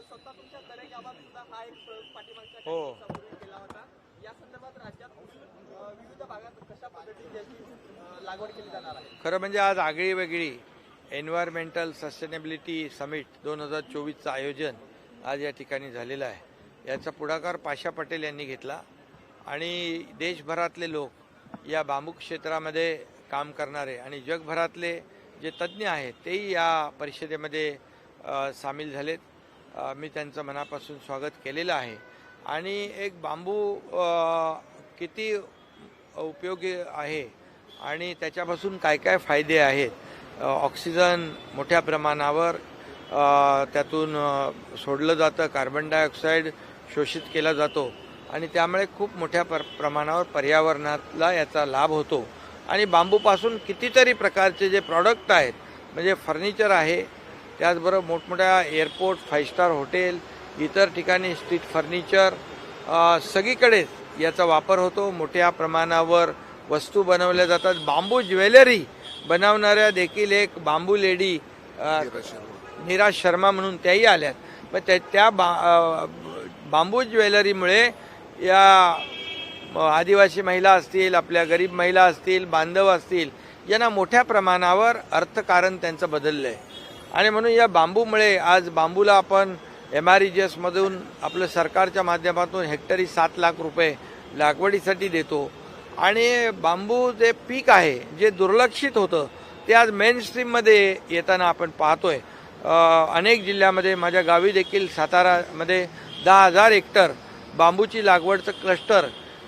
स्वतः तुमच्या दरेक गावात सुद्धा हा एक प्रयोग पाठीमागच्या काही. दिवसापूर्वी केला होता. या संदर्भात राज्यात अ, विविध भागात कशा पद्धतीने याची अ, लागवड केली जाणार आहे? खरं म्हणजे आज आगळी वेगळी एन्व्हायरमेंटल सस्टेनेबिलिटी समिट दोन हजार चोवीसचं आयोजन आज या ठिकाणी झालेलं आहे. याचा पुढाकार पाशा पटेल यांनी घेतला. आणि देशभरातले लोक या बांबू क्षेत्रामध्ये काम करणारे आणि जगभरातले जे तज्ज्ञ आहेत तेही या परिषदेमध्ये सामील झालेत. मी त्यांचं मनापासून स्वागत केलेलं आहे. आणि एक बांबू किती उपयोगी आहे आणि त्याच्यापासून काय काय फायदे आहेत? ऑक्सिजन मोठ्या प्रमाणावर त्यातून सोडलं जातं कार्बन डायऑक्साईड शोषित केला जातो आणि त्यामुळे खूप मोठ्या पर प्रमाणावर पर्यावरणाला याचा लाभ होतो. आणि बांबूपासून कितीतरी प्रकारचे जे प्रॉडक्ट आहेत म्हणजे फर्निचर आहे त्याचबरोबर मोठमोठ्या एअरपोर्ट फाईव्ह स्टार हॉटेल इतर ठिकाणी स्ट्रीट फर्निचर सगळीकडेच याचा वापर होतो. मोठ्या प्रमाणावर वस्तू बनवल्या जातात. बांबू ज्वेलरी बनवणाऱ्या देखील एक बांबू लेडी अ, नीरा शर्मा. म्हणून त्याही आल्यात. पण त्या त्या बा बांबू ज्वेलरीमुळे या आदिवासी महिला असतील आपल्या गरीब महिला असतील बांधव असतील यांना मोठ्या प्रमाणावर अर्थकारण त्यांचं बदललं आहे आणि म्हणून या बांबूमुळे आज बांबूला आपण एम आर ई जी एसमधून आपलं सरकारच्या माध्यमातून हेक्टरी सात लाख रुपये लागवडीसाठी देतो. आणि बांबू जे पीक आहे जे दुर्लक्षित होतं ते आज मेन स्ट्रीममध्ये येताना आपण पाहतोय. अनेक जिल्ह्यामध्ये माझ्या गावी देखील सातारामध्ये दहा हजार हेक्टर बांबूची लागवडचं क्लस्टर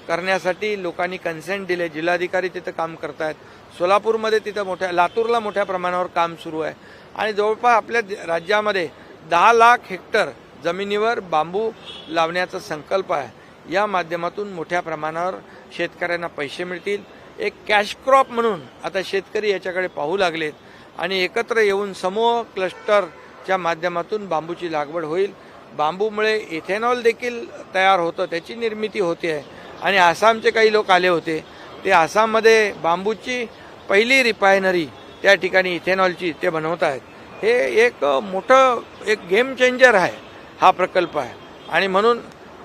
करण्यासाठी लोकांनी कन्सेंट दिले. जिल्हाधिकारी तिथं काम करतायत. सोलापूरमध्ये तिथं मोठ्या लातूरला मोठ्या प्रमाणावर काम सुरू आहे. आणि जवळपास आपल्या राज्यामध्ये दहा लाख हेक्टर जमिनीवर बांबू लावण्याचा संकल्प आहे. या माध्यमातून मोठ्या प्रमाणावर शेतकऱ्यांना पैसे मिळतील. एक कॅश क्रॉप म्हणून आता शेतकरी याच्याकडे पाहू लागलेत आणि एकत्र येऊन समूह क्लस्टरच्या माध्यमातून बांबूची लागवड होईल. बांबूमुळे इथेनॉल देखील तयार होतं त्याची निर्मिती होते. आहे आणि आसामचे काही लोक आले होते. ते आसाममध्ये बांबूची पहिली रिफायनरी त्या ठिकाणी इथेनॉलची ते बनवत आहेत. हे एक मोठं एक गेम चेंजर आहे हा प्रकल्प आहे. आणि म्हणून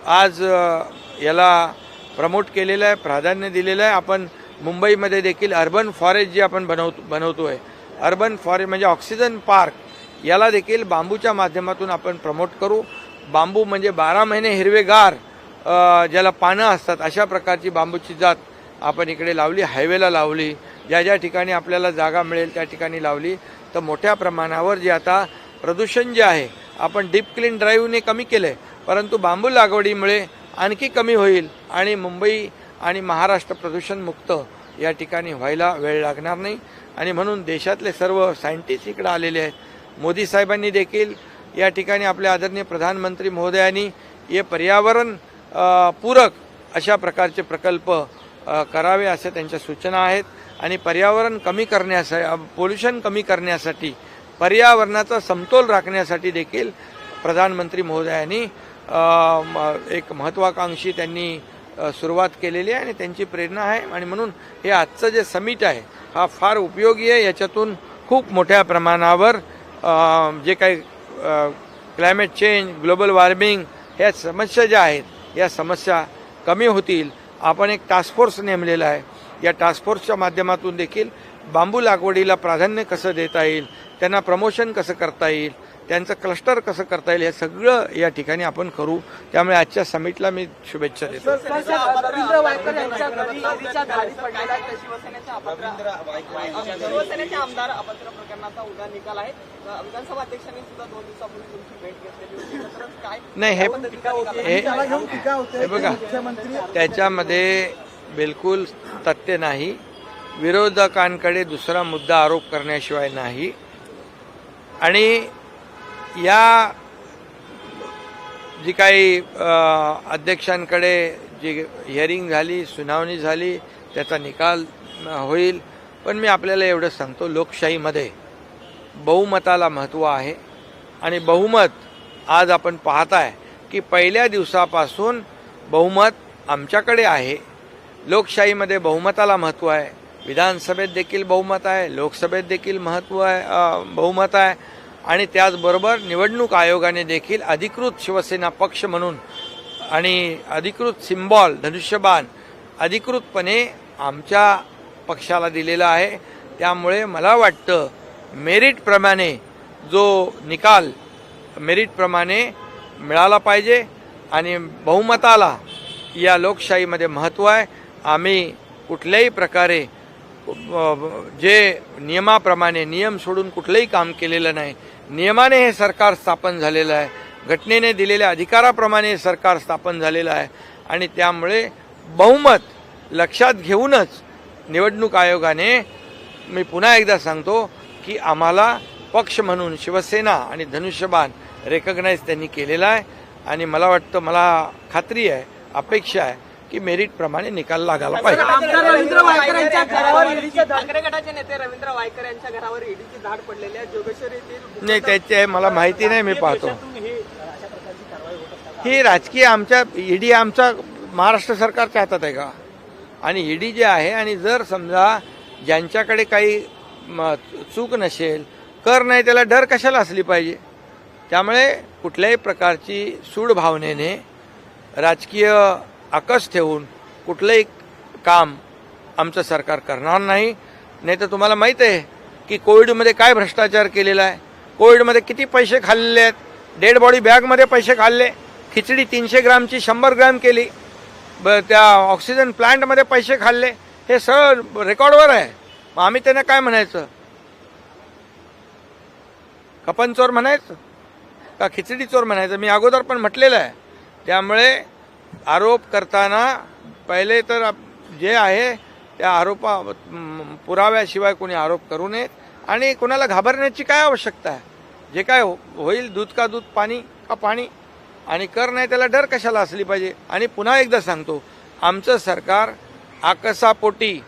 आज याला प्रमोट केलेलं आहे प्राधान्य दिलेलं आहे. आपण मुंबईमध्ये देखील अर्बन फॉरेस्ट जे आपण बनवतो आहे अर्बन फॉरेस्ट म्हणजे ऑक्सिजन पार्क याला देखील बांबूच्या माध्यमातून आपण प्रमोट करू. बांबू म्हणजे बारा महिने हिरवेगार ज्याला पानं असतात अशा प्रकारची बांबूची जात आपण इकडे लावली हायवेला लावली. ज्या ज्या ठिकाणी आपल्याला जागा मिळेल त्या ठिकाणी लावली. तर मोठ्या प्रमाणावर जे आता प्रदूषण जे आहे आपण डीप क्लीन ड्राईव्हने कमी केलं परंतु बांबू लागवडीमुळे आणखी कमी होईल आणि मुंबई आणि महाराष्ट्र प्रदूषणमुक्त या ठिकाणी व्हायला वेळ लागणार नाही. आणि म्हणून देशातले सर्व सायंटिस्ट इकडे आलेले आहेत. मोदी साहेबांनी देखील या ठिकाणी आपल्या आदरणीय प्रधानमंत्री महोदयांनी हे पर्यावरण पूरक अशा प्रकारचे प्रकल्प करावे अशा त्यांच्या सूचना आहेत. आणि पर्यावरण कमी करण्यासाठी पोल्युशन कमी करण्यासाठी पर्यावरणाचा समतोल राखण्यासाठी देखील प्रधानमंत्री महोदयांनी एक महत्त्वाकांक्षी त्यांनी सुरुवात केलेली आहे आणि त्यांची प्रेरणा आहे. आणि म्हणून हे आजचं जे समिट आहे हा फार उपयोगी आहे. याच्यातून खूप मोठ्या प्रमाणावर जे काही क्लायमेट चेंज ग्लोबल वॉर्मिंग ह्या समस्या ज्या आहेत या समस्या कमी होतील. आपण एक टास्क फोर्स नेमलेला आहे. या टास्क फोर्सच्या माध्यमातून देखील बांबू लागवडीला प्राधान्य कसं देता येईल त्यांना प्रमोशन कसं करता येईल त्यांचं क्लस्टर कसं करता येईल हे सगळं या ठिकाणी आपण करू. त्यामुळे आजच्या समिटला मी शुभेच्छा देतो. नाही हे बघा मुख्यमंत्री त्याच्यामध्ये बिलकुल तथ्य नाही. विरोधकांकडे दुसरा मुद्दा आरोप करण्याशिवाय नाही. आणि या जी काही अध्यक्षांकडे जी हिअरिंग झाली सुनावणी झाली त्याचा निकाल होईल. पण मी आपल्याला एवढं सांगतो लोकशाहीमध्ये बहुमताला महत्त्व आहे. आणि बहुमत आज आपण पाहताय की पहिल्या दिवसापासून बहुमत आमच्याकडे आहे. लोकशाहीमध्ये बहुमताला महत्त्व आहे. विधानसभेत देखील बहुमत आहे लोकसभेत देखील महत्त्व आहे बहुमत आहे. आणि त्याचबरोबर निवडणूक आयोगाने देखील अधिकृत शिवसेना पक्ष म्हणून आणि अधिकृत सिम्बॉल धनुष्यबाण अधिकृतपणे आमच्या पक्षाला दिलेला आहे. त्यामुळे मला वाटतं मेरिटप्रमाणे जो निकाल मेरिटप्रमाणे मिळाला पाहिजे आणि बहुमताला या लोकशाहीमध्ये महत्त्व आहे. आम्ही कुठल्याही प्रकारे जे नियमाप्रमाणे नियम सोडून कुठलंही काम केलेलं नाही नियमाने हे सरकार स्थापन झालेलं आहे घटनेने दिलेल्या अधिकाराप्रमाणे हे सरकार स्थापन झालेलं आहे आणि त्यामुळे बहुमत लक्षात घेऊनच निवडणूक आयोगाने मी पुन्हा एकदा सांगतो की आम्हाला पक्ष म्हणून शिवसेना आणि धनुष्यबाण रेकग्नाईज त्यांनी केलेला आहे आणि मला वाटतं मला खात्री आहे अपेक्षा आहे की मेरिटप्रमाणे निकाल लागायला पाहिजे. आमदार रवींद्र वायकर यांच्या घरावर ईडीची ठाकरे गटाचे नेते रवींद्र वायकर यांच्या घरावर ईडीची धाड पडलेली आहे. जोगेश्वरी येथील नाही त्याचे मला माहिती नाही मी पाहतो. ही राजकीय आमच्या ईडी आमचा महाराष्ट्र सरकारच्या हातात आहे का? आणि ईडी जे आहे आणि जर समजा ज्यांच्याकडे काही चूक नसेल कर नाही त्याला डर कशाला असली पाहिजे? त्यामुळे कुठल्याही प्रकारची सूड भावनेने राजकीय आकस ठेवून कुठलंही काम आमचं सरकार करणार नाही. नाही तर तुम्हाला माहीत आहे की कोविडमध्ये काय भ्रष्टाचार केलेला आहे. कोविडमध्ये किती पैसे खाल्लेले आहेत. डेड बॉडी बॅगमध्ये पैसे खाल्ले. खिचडी तीनशे ग्रामची शंभर ग्रॅम केली. ब त्या ऑक्सिजन प्लांटमध्ये पैसे खाल्ले. हे सगळं रेकॉर्डवर आहे. मग आम्ही त्यांना काय म्हणायचं? कपन चोर म्हणायचं? का खिचडी चोर म्हणायचं? मी अगोदर पण म्हटलेलं आहे. त्यामुळे आरोप करताना पहिले तर जे आहे त्या आरोपा पुराव्याशिवाय कोणी आरोप करू नयेत. आणि कोणाला घाबरण्याची काय आवश्यकता आहे? जे काय हो- होईल दूध का दूध पाणी का पाणी? आणि कर नाही त्याला डर कशाला असली पाहिजे? आणि पुन्हा एकदा सांगतो आमचं सरकार आकसापोटी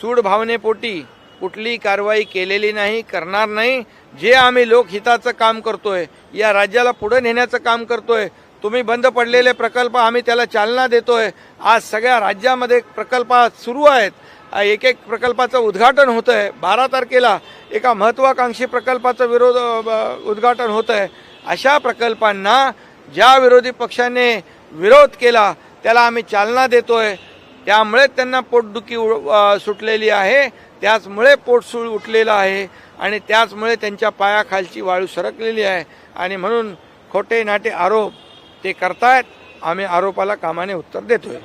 सूडभावनेपोटी कुठली कुठलीही कारवाई केलेली नाही करणार नाही. जे आम्ही लोकहिताचं काम करतोय या राज्याला पुढे नेण्याचं काम करतोय तुम्ही बंद पडलेले प्रकल्प आम्ही त्याला चालना देतोय. आज सगळ्या राज्यामध्ये प्रकल्प सुरू आहेत. एक एक प्रकल्पाचं उद्घाटन होतं आहे बारा तारखेला एका महत्त्वाकांक्षी प्रकल्पाचं विरोध उद्घाटन होतं आहे अशा प्रकल्पांना ज्या विरोधी पक्षाने विरोध केला त्याला आम्ही चालना देतोय. त्यामुळे त्यांना पोटदुखी उ- सुटलेली आहे. त्याचमुळे पोटसूळ उठलेलं आहे आणि त्याचमुळे त्यांच्या पायाखालची वाळू सरकलेली आहे. आणि म्हणून खोटे नाटे आरोप ते करतायत. आम्ही आरोपाला कामाने उत्तर देतोय.